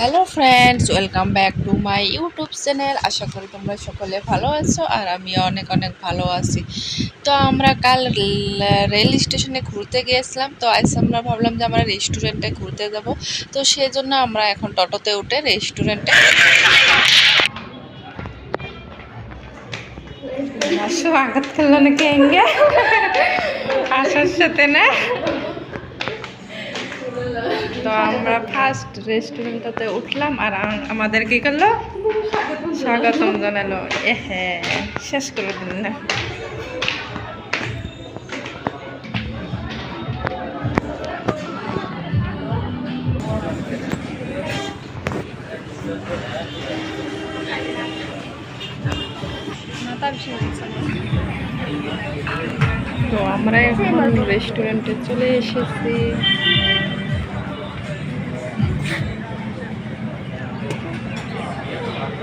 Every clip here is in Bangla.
Hello friends welcome back to my YouTube channel আশা করি তোমরা সকলে ভালো আছো আর আমি অনেক অনেক ভালো আছি। তো আমরা কাল রেল স্টেশনে ঘুরতে গিয়েছিলাম। তো আজ আমরা ভাবলাম যে আমরা রেস্টুরেন্টে ঘুরতে যাব। তো সেই জন্য আমরা এখন টোটোতে উঠে রেস্টুরেন্টে আসো, আঘাত খেললো নাকি আসার সাথে না? তো আমরা ফার্স্ট রেস্টুরেন্টটাতে উঠলাম আর আমাদের কি করল? স্বাগতম জানালো। এ হ্যাঁ শেষ করে দিন না। তো আমরা এখন রেস্টুরেন্টে চলে এসেছি।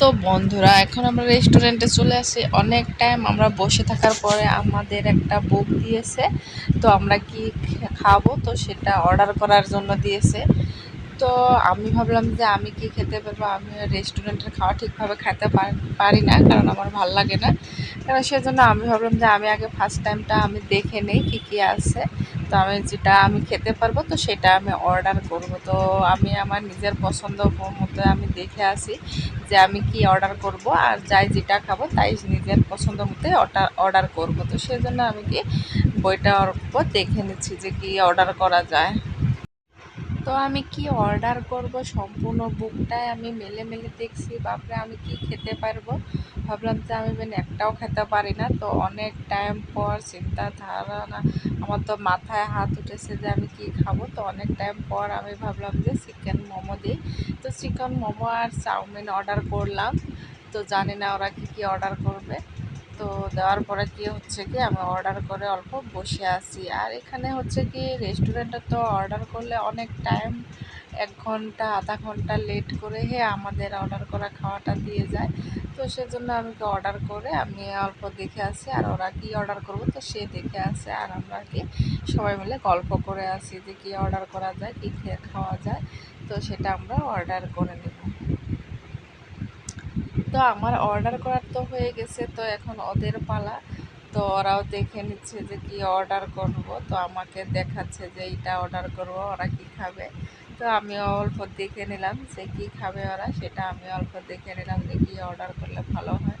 তো বন্ধুরা, এখন আমরা রেস্টুরেন্টে চলে আসি। অনেক টাইম আমরা বসে থাকার পরে আমাদের একটা বুক দিয়েছে। তো আমরা কি খাব? তো সেটা অর্ডার করার জন্য দিয়েছে। তো আমি ভাবলাম যে আমি কি খেতে পারব? আমি রেস্টুরেন্টের খাওয়া ঠিকভাবে খেতে পার- না, কারণ আমার ভালো লাগে না। কারণ সেজন্য আমি ভাবলাম যে আমি আগে ফার্স্ট টাইমটা আমি দেখে নিই কী কী আছে। তো আমি যেটা আমি খেতে পারব, তো সেটা আমি অর্ডার করব। তো আমি আমার নিজের পছন্দ মতো আমি দেখে আসি যে আমি কি অর্ডার করব। আর যাই যেটা খাব, তাই নিজের পছন্দ মতো অর্ডার অর্ডার করব। তো সেজন্য আমি কি বইটা দেখে নিচ্ছি যে কি অর্ডার করা যায়। তো আমি কি অর্ডার করব? সম্পূর্ণ বুকটাই আমি মেলে মেলে দেখছি। বাপরে, আমি কি খেতে পারব? ভাবলাম যে আমি মানে একটাও খেতে পারি না। তো অনেক টাইম পর চিন্তা ধারণা আমার তো মাথায় হাত উঠেছে যে আমি কি খাব। তো অনেক টাইম পর আমি ভাবলাম যে চিকেন মোমো দিই। তো চিকেন মোমো আর চাউমিন অর্ডার করলাম। তো জানি না ওরা কি কি অর্ডার করবে। দেওয়ার পরে কি হচ্ছে কি, আমি অর্ডার করে অল্প বসে আছি। আর এখানে হচ্ছে কি রেস্টুরেন্টে তো অর্ডার করলে অনেক টাইম এক ঘণ্টা, আধা ঘণ্টা লেট করে হে আমাদের অর্ডার করা খাওয়াটা দিয়ে যায়। তো সেজন্য আমি কি অর্ডার করে আমি অল্প দেখে আসি আর ওরা কি অর্ডার করব তো সে দেখে আসে আর আমরা কি সবাই মিলে গল্প করে আসি যে কী অর্ডার করা যায়, কী খাওয়া যায়। তো সেটা আমরা অর্ডার করে নেব। তো আমার অর্ডার করার তো হয়ে গেছে, তো এখন ওদের পালা। তো ওরাও দেখে নিচ্ছে যে কি অর্ডার করব। তো আমাকে দেখাচ্ছে যে এইটা অর্ডার করব, ওরা কি খাবে। তো আমি অল্প দেখে নিলাম যে কি খাবে ওরা, সেটা আমি অল্প দেখে নিলাম যে কি অর্ডার করলে ভালো হয়।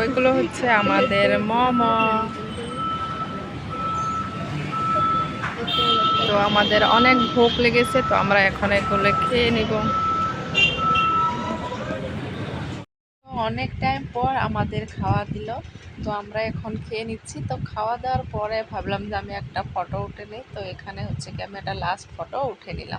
ওইগুলো হচ্ছে আমাদের মোমো। তো আমাদের অনেক ভোগ লেগেছে, তো আমরা এখন এগুলো খেয়ে নিব। অনেক টাইম পর আমাদের খাওয়া দিল, তো আমরা এখন খেয়ে নিচ্ছি। তো খাওয়া দাওয়ার পরে ভাবলাম যে আমি একটা ফটো উঠে নিই, তো এখানে হচ্ছে কি আমি একটা লাস্ট ফটো উঠে নিলাম।